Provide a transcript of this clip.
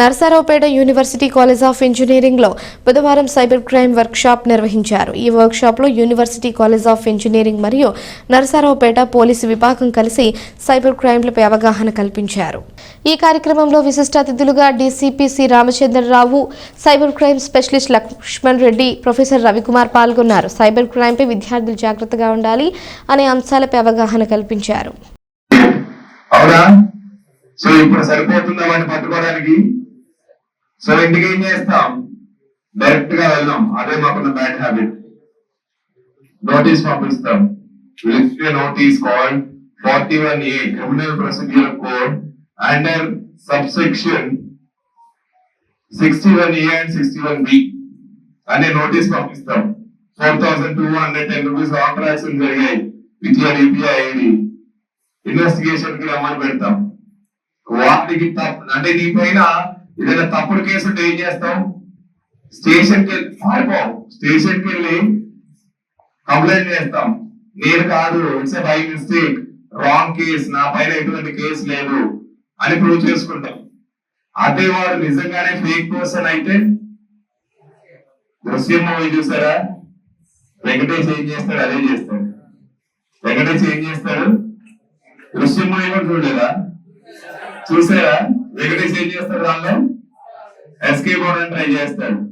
Narasaraopet university college of ఇంజనీరింగ్లో బుధవారం cyber crime work shop నిర్వహించారు. ఈ వర్క్ షాప్లో యూనివర్సిటీ కాలేజ్ ఆఫ్ ఇంజనీరింగ్ మరియు నరసరావుపేట పోలీసు విభాగం కలిసి సైబర్ క్రైమ్లపై అవగాహన కల్పించారు. ఈ కార్యక్రమంలో విశిష్ట అతిథులుగా DCPC Ramachandra Rao cyber crime specialist Lakshman Reddy professor Ravikumar పాల్గొన్నారు. సైబర్ క్రైమ్పై విద్యార్థులు జాగ్రత్తగా ఉండాలి అనే అంశాలపై అవగాహన కల్పించారు. సో ఇప్పుడు సరిపోతుందా వాడిని పట్టుకోవడానికి? సో ఇంటికి ఏం చేస్తాం? డైరెక్ట్గా వెళ్దాం. అదే మాకున్న బ్యాడ్ హ్యాబిట్ నోటీస్ పంపిస్తాం. Notice call forty one A criminal procedure code under subsection sixty one A and sixty one B అనే నోటీస్ పంపిస్తాం. Four thousand two hundred ten rupees contraction జరిగాయి. విత్ యూపీఐ ఐడి ఇన్వెస్టిగేషన్కి రమ్మని పెడతాం. వాటికి తప్పు అంటే నీ పైన ఏదైనా తప్పుడు కేసు ఉంటే ఏం చేస్తాం స్టేషన్కి వెళ్ళి పారిపోం స్టేషన్కి వెళ్ళి కంప్లైంట్ చేస్తాం. నేను కాదు it's by mistake wrong case నా పైన ఎటువంటి కేసు లేదు అని ప్రూవ్ చేసుకుంటాం. అదే వాడు నిజంగానే ఫేక్ పర్సన్ అయితే దృశ్యం మూవీ చూసారా? వెంకటేష్ ఏం చేస్తాడు? అదే చేస్తాడు. వెంకటేష్ ఏం చేస్తాడు? దృశ్యం మూవీ కూడా చూడలేదా? చూసారా? వెంకటేష్ ఏం చేస్తాడు దానిలో? ఎస్కేప్ అవడానికి ట్రై చేస్తాడు.